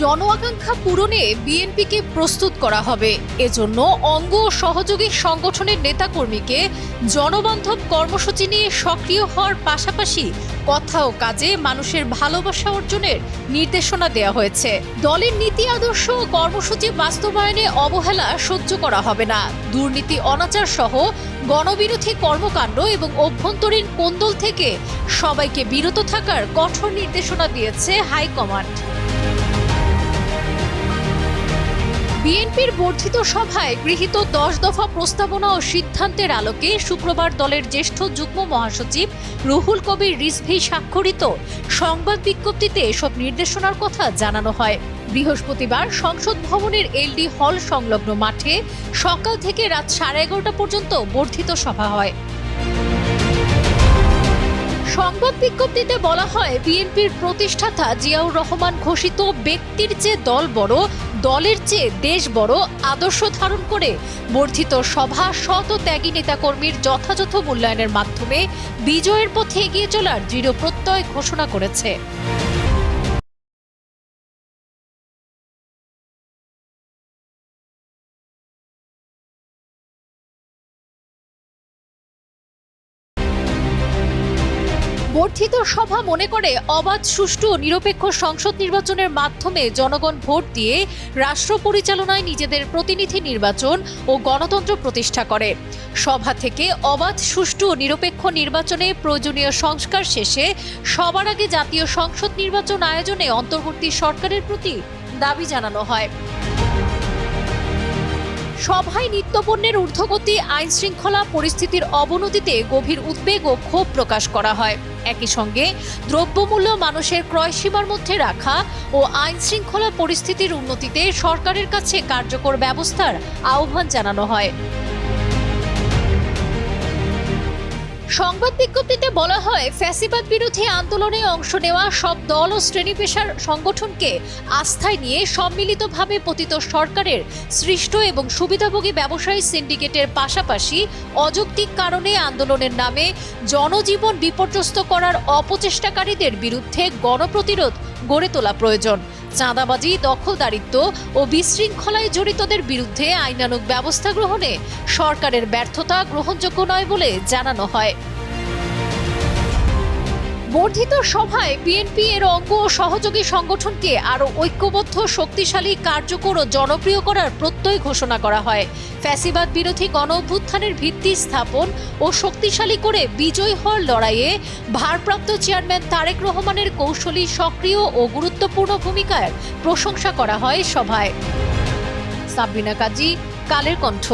জন আকাঙ্ক্ষা পূরণে বিএনপিকে প্রস্তুত করা হবে। এজন্য অঙ্গ ও সহযোগী সংগঠনের নেতাকর্মীকে জনবান্ধব কর্মসূচি নিয়ে সক্রিয় হওয়ার পাশাপাশি কথা ও কাজে মানুষের ভালোবাসা অর্জনের নির্দেশনা দেওয়া হয়েছে। দলের নীতি আদর্শ ও কর্মসূচি বাস্তবায়নে অবহেলা সহ্য করা হবে না। দুর্নীতি, অনাচার সহ গণবিরোধী কর্মকাণ্ড এবং অভ্যন্তরীণ কোন্দল থেকে সবাইকে বিরত থাকার কঠোর নির্দেশনা দিয়েছে হাইকমান্ড। বিএনপির বর্ধিত সভায় গৃহীত দশ দফা প্রস্তাবনা ও সিদ্ধান্তের আলোকে শুক্রবার দলের জ্যেষ্ঠ যুগ্ম মহাসচিব রুহুল কবির রিজভি স্বাক্ষরিত সংবাদ বিজ্ঞপ্তিতে এসব নির্দেশনার কথা জানানো হয়। বৃহস্পতিবার সংসদ ভবনের এলডি হল সংলগ্ন মাঠে সকাল থেকে রাত সাড়ে এগারোটা পর্যন্ত বর্ধিত সভা হয়। সংবাদ বিজ্ঞপ্তিতে বলা হয়, বিএনপির প্রতিষ্ঠাতা জিয়াউর রহমান ঘোষিত ব্যক্তির চেয়ে দল বড় দলের চেয়ে দেশ বড় আদর্শ ধারণ করে বর্ধিত সভা শত ত্যাগী নেতাকর্মীর যথাযথ মূল্যায়নের মাধ্যমে বিজয়ের পথে এগিয়ে চলার দৃঢ় প্রত্যয় ঘোষণা করেছে। বর্ধিত সভা মনে করে অবাধ, সুষ্ঠু নিরপেক্ষ সংসদ নির্বাচনের মাধ্যমে জনগণ ভোট দিয়ে রাষ্ট্র পরিচালনায় নিজেদের প্রতিনিধি নির্বাচন ও গণতন্ত্র প্রতিষ্ঠা করে। সভা থেকে অবাধ, সুষ্ঠু নিরপেক্ষ নির্বাচনে প্রয়োজনীয় সংস্কার শেষে সবার আগে জাতীয় সংসদ নির্বাচন আয়োজনে অন্তর্বর্তী সরকারের প্রতি দাবি জানানো হয়। সভায় নিত্যপণ্যের ঊর্ধ্বগতি আইন শৃঙ্খলা পরিস্থিতির অবনতিতে গভীর উদ্বেগ ও ক্ষোভ প্রকাশ করা হয়। একই সঙ্গে দ্রব্যমূল্য মানুষের ক্রয় সীমার মধ্যে রাখা ও আইন শৃঙ্খলা পরিস্থিতির উন্নতিতে সরকারের কাছে কার্যকর ব্যবস্থার আহ্বান জানানো হয়। সংবাদ বিজ্ঞপ্তিতে বলা হয়, ফ্যাসিবাদ বিরোধী আন্দোলনে অংশ নেওয়া সব দল ও শ্রেণি পেশার সংগঠনকে আস্থায় নিয়ে সম্মিলিতভাবে পতিত সরকারের সৃষ্ট এবং সুবিধাভোগী ব্যবসায়ী সিন্ডিকেটের পাশাপাশি অযৌক্তিক কারণে আন্দোলনের নামে জনজীবন বিপর্যস্ত করার অপচেষ্টাকারীদের বিরুদ্ধে গণপ্রতিরোধ গড়ে তোলা প্রয়োজন। চাঁদাবাজি, দখলদারিত্ব ও বিশৃঙ্খলায় জড়িতদের বিরুদ্ধে আইনানুগ ব্যবস্থা গ্রহণে সরকারের ব্যর্থতা গ্রহণযোগ্য নয় বলে জানানো হয়। বর্ধিত সভায় বিএনপি এর অঙ্গ ও সহযোগী সংগঠনকে আরও ঐক্যবদ্ধ, শক্তিশালী, কার্যকর ও জনপ্রিয় করার প্রত্যয় ঘোষণা করা হয়। ফ্যাসিবাদ বিরোধী গণ অভ্যুত্থানের ভিত্তি স্থাপন ও শক্তিশালী করে বিজয় হওয়ার লড়াইয়ে ভারপ্রাপ্ত চেয়ারম্যান তারেক রহমানের কৌশলী, সক্রিয় ও গুরুত্বপূর্ণ ভূমিকার প্রশংসা করা হয় সভায়। সাবরিনা কাজী, কালের কণ্ঠ।